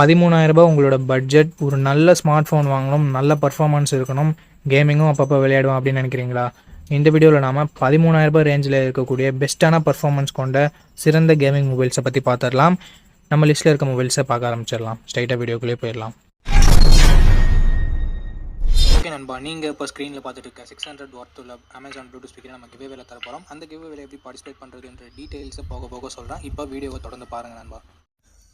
பதிமூணாயிரரூபா உங்களோட பட்ஜெட் ஒரு நல்ல ஸ்மார்ட் ஃபோன் வாங்கணும் நல்ல பர்ஃபார்மன்ஸ் இருக்கணும் கேமிங்கும் அப்பப்போ விளையாடுவோம் அப்படின்னு நினைக்கிறீங்களா? இந்த வீடியோவில் நாம் பதிமூணாயிரரூபா ரேஞ்சில் இருக்கக்கூடிய பெஸ்ட்டான பர்ஃபார்மன்ஸ் கொண்ட சிறந்த கேமிங் மொபைல்ஸை பற்றி பார்த்துடலாம் நம்ம லிஸ்ட்டில் இருக்க மொபைல்ஸை பார்க்க ஆரம்பிச்சிடலாம். ஸ்ட்ரைட்டாக வீடியோக்குள்ளே போயிடலாம். ஓகே நண்பா நீங்கள் இப்போ ஸ்க்ரீனில் பார்த்துட்டு இருக்க சிக்ஸ் ஹண்ட்ரட் வாட் உள்ள அமேசான் ப்ளூடூத் ஸ்பீக்கர் நம்ம கிவே வேலை தர போகிறோம் அந்த கிவே வேலை எப்படி பார்ட்டிசிபேட் பண்ணுறதுன்ற டீட்டெயில்ஸை போக போக சொல்கிறேன் இப்போ வீடியோவை தொடர்ந்து பாருங்கள் நண்பா.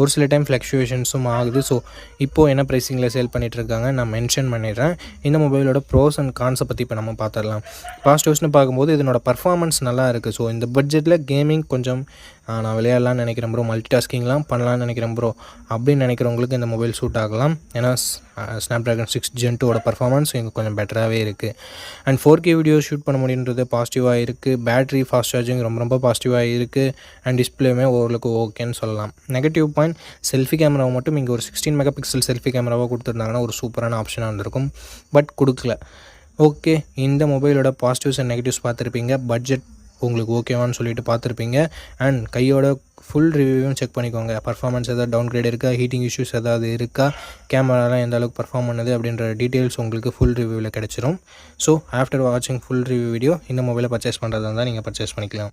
ஒரு சில டைம் ஃப்ளக்ஷுவேஷன்ஸும் ஆகுது. ஸோ இப்போது என்ன ப்ரைஸிங்கில் சேல் பண்ணிகிட்டு இருக்காங்க நான் மென்ஷன் பண்ணிடுறேன். இந்த மொபைலோட ப்ரோஸ் அண்ட் கான்ஸை பற்றி இப்போ நம்ம பார்த்துடலாம் பாசிட்டிவ்ஸ்னு பார்க்கும்போது இதனோட பர்ஃபார்மன்ஸ் நல்லா இருக்குது ஸோ இந்த பட்ஜெட்டில் கேமிங் கொஞ்சம் நான் விளையாடலாம்னு நினைக்கிறேன் ப்ரோ மல்டி டாஸ்கிங்லாம் பண்ணலாம்னு நினைக்கிறேன் ப்ரோ அப்படின்னு நினைக்கிறவங்களுக்கு இந்த மொபைல் சூட் ஆகலாம். ஏன்னா ஸ்னாப் ட்ராகன் சிக்ஸ் ஜென் டூவோட பர்ஃபார்மன்ஸ் இங்கே கொஞ்சம் பெட்டராகவே இருக்குது and four K video shoot பண்ண முடியுன்றது பாசிட்டிவாக இருக்குது பேட்டரி ஃபாஸ்ட் சார்ஜிங் ரொம்ப ரொம்ப பாசிட்டிவாக இருக்குது அண்ட் டிஸ்பிளேமே ஓரளவுக்கு ஓகேன்னு சொல்லலாம். நெகட்டிவ் பாயிண்ட் செல்ஃபி கேமராவை மட்டும் இங்கே ஒரு சிக்ஸ்டீன் மெகா பிக்சல் செல்ஃபி கேமராவாக கொடுத்துருந்தாங்கன்னா ஒரு சூப்பரான ஆப்ஷனாக இருந்திருக்கும். பட் கொடுக்கல. ஓகே இந்த மொபைலோட பாசிட்டிவ்ஸ் அண்ட் நெகட்டிவ்ஸ் பார்த்துருப்பீங்க. பட்ஜெட் உங்களுக்கு ஓகேவான்னு சொல்லிட்டு பார்த்துருப்பீங்க. அண்ட் கையோட ஃபுல் ரிவ்யூவும் செக் பண்ணிக்கோங்க. பர்ஃபார்மன்ஸ் எதாவது டவுன் கிரேட் இருக்கா? ஹீட்டிங் இஷ்யூஸ் ஏதாவது இருக்கா? கேமராலாம் எந்த அளவுக்கு பர்ஃபார்ம் பண்ணுது அப்படின்ற டீட்டெயில்ஸ் உங்களுக்கு ஃபுல் ரிவ்யூவில் கிடச்சிரும். ஸோ ஆஃப்டர் வாட்சிங் ஃபுல் ரிவ்யூ வீடியோ இந்த மொபைலை பர்ச்சேஸ் பண்ணுறதா இருந்தால் நீங்கள் பர்ச்சேஸ் பண்ணிக்கலாம்.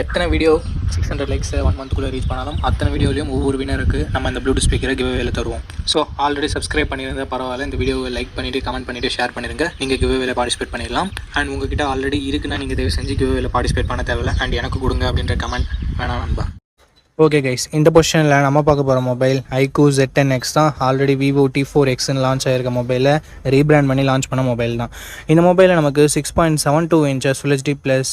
எத்தனை video six hundred likes one மந்த்குள்ளே reach பண்ணாலும் அத்தனை வீடியோலையும் ஒவ்வொரு வினருக்கு நம்ம இந்த ப்ளூடூத் ஸ்பீக்கரை கிவ்வேல தருவோம். ஸோ ஆல்ரெடி சப்ஸ்கிரைப் பண்ணியிருந்தால் பரவாயில்ல. இந்த வீடியோவை லைக் பண்ணிவிட்டு கமெண்ட் பண்ணிவிட்டு ஷேர் பண்ணிருங்க. நீங்கள் கிவ்வேல பார்ட்டிசிபேட் பண்ணிடலாம். அண்ட் உங்ககிட்ட ஆல்ரெடி இருக்குன்னா நீங்கள் தயவு செஞ்சு கிவ்வேல பார்ட்டிசிபேட் பண்ண தேவையில்ல. அண்ட் எனக்கு கொடுங்க அப்படின்ற கமெண்ட் வேணாம் நண்பா. ஓகே கைஸ் இந்த பொசிஷனில் நம்ம பார்க்க போகிற mobile iQOO Z ten X தான். ஆல்ரெடி விவோ டி ஃபோர் எக்ஸ்னு லான்ச் ஆயிருக்க மொபைலை ரீபிராண்ட் பண்ணி லான்ச் பண்ண மொபைல் தான். இந்த மொபைலில் நமக்கு six point seven two inches full HD plus